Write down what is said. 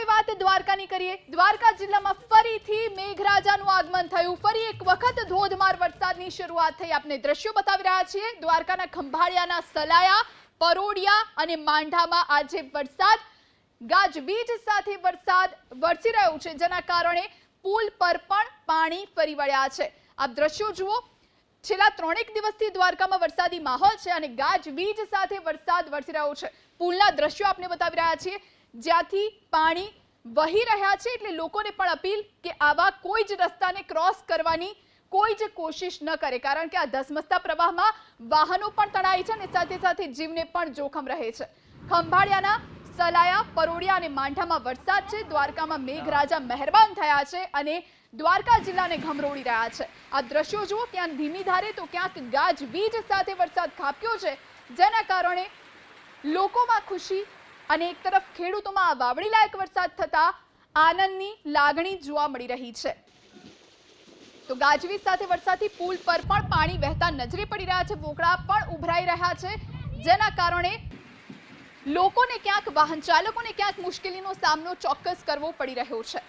હવે વાત દ્વારકાની કરીએ. દ્વારકા જિલ્લામાં ફરીથી મેઘરાજાનું આગમન થયું. ફરી એક વખત ધોધમાર વરસાદની શરૂઆત થઈ. આપને દ્રશ્યો બતાવી રહ્યા છીએ. દ્વારકાના ખંભાળિયાના સલાયા, પરોડિયા અને માંઢામાં આજે વરસાદ. ગાજવીજ સાથે વરસાદ વરસી રહ્યો છે, જેના કારણે પુલ પર પણ પાણી ફરી વળ્યા છે. આપ દ્રશ્યો જુઓ. છેલ્લા ત્રણેક દિવસથી દ્વારકામાં વરસાદી માહોલ છે અને ગાજવીજ સાથે વરસાદ વરસી રહ્યો છે. પુલના દ્રશ્યો આપને બતાવી રહ્યા છીએ. જ્યાંથી પાણી વહી રહ્યા છે એટલે લોકોને પણ અપીલ કે આવા કોઈ જ રસ્તાને ક્રોસ કરવાની કોઈ જ કોશિશ ન કરે. કારણ કે આ ધસમસતા પ્રવાહમાં વાહનો પણ તણાય છે અને સાથે સાથે જીવને પણ જોખમ રહે છે. ખંભાળિયાના સલાયા પરોડિયા અને માંઠામાં વરસાદ છે. દ્વારકામાં મેઘરાજા મહેરબાન થયા છે અને દ્વારકા જિલ્લાને ઘમરોળી રહ્યા છે. આ દ્રશ્યો જુઓ ક્યાંક ધીમી ધારે તો ક્યાંક ગાજવીજ સાથે વરસાદ ખાપ્યો છે. જેના કારણે લોકોમાં ખુશી અને એક તરફ ખેડૂતોમાં વાવણી લાયક વરસાદ થતા આનંદની લાગણી જોવા મળી રહી છે. તો ગાજવીજ સાથે વરસાદથી પુલ પર પણ પાણી વહેતા નજરે પડી રહ્યા છે. વોકળા પણ ઉભરાઈ રહ્યા છે. જેના કારણે લોકોને ક્યાંક વાહન ચાલકોને ક્યાંક મુશ્કેલીનો સામનો ચોક્કસ કરવો પડી રહ્યો છે.